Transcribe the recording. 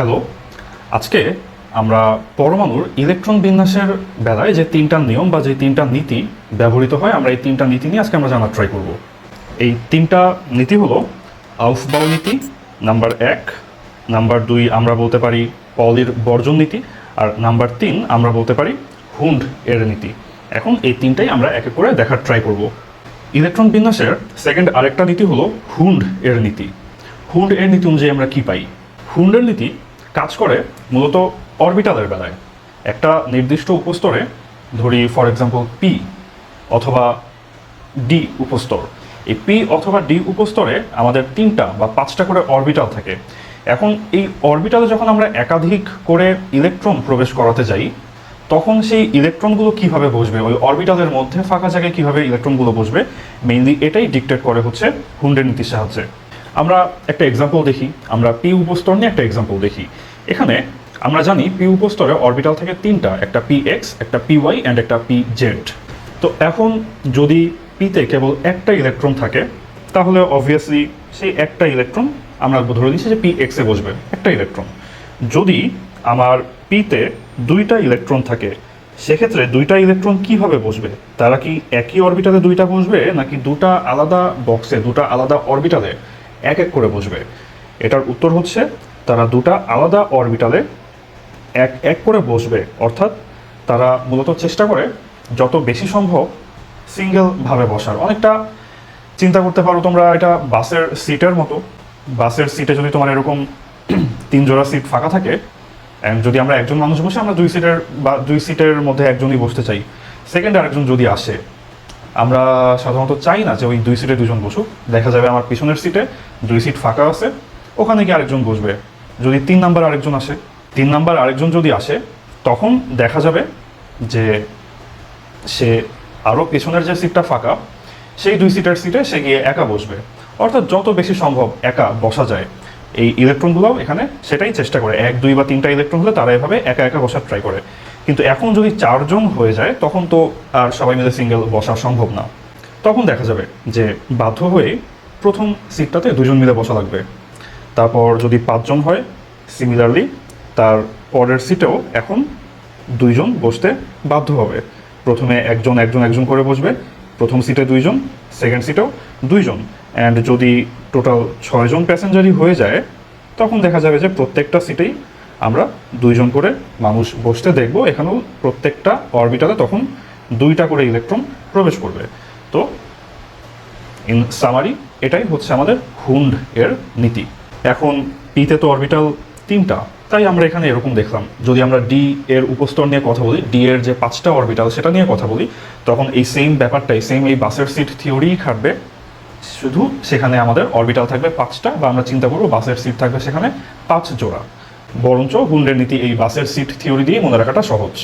Hello আজকে আমরা পরমাণুর ইলেকট্রন বিন্যাসের বেলায় যে তিনটা নিয়ম বা যে তিনটা নীতি ব্যবহৃত হয়, আমরা এই তিনটা নীতি নিয়ে আজকে আমরা জানার ট্রাই করব। এই তিনটা নীতি হলো আউফবাউ নীতি, নাম্বার এক, নাম্বার দুই আমরা বলতে পারি পলির বর্জন নীতি, আর নাম্বার তিন আমরা বলতে পারি হুন্ড এর নীতি। এখন এই তিনটাই আমরা এক এক করে দেখার ট্রাই করব। ইলেকট্রন বিন্যাসের সেকেন্ড আরেকটা নীতি হলো হুন্ড এর নীতি। হুন্ড এর নীতি অনুযায়ী আমরা কি পাই? হুন্ডের নীতি কাজ করে মূলত অরবিটালের বেলায়। একটা নির্দিষ্ট উপস্তরে, ধরি ফর এক্সাম্পল পি অথবা ডি উপস্তর। এই পি অথবা ডি উপস্তরে আমাদের তিনটা বা পাঁচটা করে অরবিটাল থাকে। এখন এই অরবিটালে যখন আমরা একাধিক করে ইলেকট্রন প্রবেশ করাতে যাই, তখন সেই ইলেকট্রনগুলো কীভাবে বসবে? ওই অরবিটালের মধ্যে ফাঁকা জায়গায় কীভাবে ইলেকট্রনগুলো বসবে? মেইনলি এটাই ডিকটেট করে হচ্ছে হুন্ডের নীতির সাহায্যে। আমরা একটা এক্সাম্পল দেখি, আমরা পি উপস্তর নিয়ে একটা এক্সাম্পল দেখি। এখানে আমরা জানি পি উপস্তরে অরবিটাল থেকে তিনটা, একটা পি এক্স একটা পি ওয়াই অ্যান্ড একটা পি জেড তো এখন যদি পিতে কেবল একটা ইলেকট্রন থাকে, তাহলে অবভিয়াসলি সেই একটা ইলেকট্রন আমরা ধরে দিচ্ছি যে পি এক্সে বসবে, একটা ইলেকট্রন যদি আমার পিতে দুইটা ইলেকট্রন থাকে, সেক্ষেত্রে দুইটা ইলেকট্রন কীভাবে বসবে? তারা কি একই অরবিটালে দুইটা বসবে, নাকি দুটা আলাদা বক্সে দুটা আলাদা অরবিটালে এক এক করে বসবে? এটার উত্তর হচ্ছে তারা দুটা আলাদা অরবিটালে এক এক করে বসবে। অর্থাৎ তারা মূলত চেষ্টা করে যত বেশি সম্ভব সিঙ্গেলভাবে বসার। অনেকটা চিন্তা করতে পারো তোমরা, এটা বাসের সিটের মতো। বাসের সিটে যদি তোমার এরকম তিন জোড়া সিট ফাঁকা থাকে, and যদি আমরা একজন মানুষ বসে, আমরা দুই সিটের বা দুই সিটের মধ্যে একজনই বসতে চাই। সেকেন্ড আরেকজন যদি আসে, আমরা সাধারণত চাই না যে ওই দুই সিটে দুজন বসুক। দেখা যাবে আমার পিছনের সিটে দুই সিট ফাঁকা আছে ওখানে গিয়ে আরেকজন বসবে। যদি তিন নাম্বার আরেকজন আসে, তিন নাম্বার আরেকজন যদি আসে, তখন দেখা যাবে যে সে আরও পেছনের যে সিটটা ফাঁকা, সেই দুই সিটের সিটে সে গিয়ে একা বসবে। অর্থাৎ যত বেশি সম্ভব একা বসা যায়, এই ইলেকট্রনগুলোও এখানে সেটাই চেষ্টা করে। এক, দুই বা তিনটা ইলেকট্রন হলে তারা এভাবে একা একা বসার ট্রাই করে। কিন্তু এখন যদি চারজন হয়ে যায়, তখন তো আর সবাই মিলে সিঙ্গেল বসা সম্ভব না। তখন দেখা যাবে যে বাধ্য হয়ে প্রথম সিটটাতে দুজন মিলে বসা লাগবে। তারপর যদি পাঁচজন হয় সিমিলারলি তার পরের সিটেও এখন দুইজন বসতে বাধ্য হবে। প্রথমে একজন একজন একজন করে বসবে। প্রথম সিটে দুইজন সেকেন্ড সিটেও দুইজন। অ্যান্ড যদি টোটাল ছয়জন প্যাসেঞ্জারই হয়ে যায়, তখন দেখা যাবে যে প্রত্যেকটা সিটেই আমরা দুইজন করে মানুষ বসতে দেখব। এখানেও প্রত্যেকটা অরবিটালে তখন দুইটা করে ইলেকট্রন প্রবেশ করবে। তো ইন সামারি এটাই হচ্ছে আমাদের হুন্ড এর নীতি। এখন পিতে তো অরবিটাল তিনটা, তাই আমরা এখানে এরকম দেখলাম। যদি আমরা ডি এর উপস্তর নিয়ে কথা বলি ডি এর যে পাঁচটা অরবিটাল সেটা নিয়ে কথা বলি, তখন এই সেম ব্যাপারটাই সেম এই বাসের সিট থিওরিই খাটবে শুধু সেখানে আমাদের অরবিটাল থাকবে পাঁচটা বা আমরা চিন্তা করব বাসের সিট থাকবে সেখানে পাঁচ জোড়া। বরঞ্চ হুন্ডের নীতি এই বাসের সিট থিওরি দিয়ে মনে রাখাটা সহজ।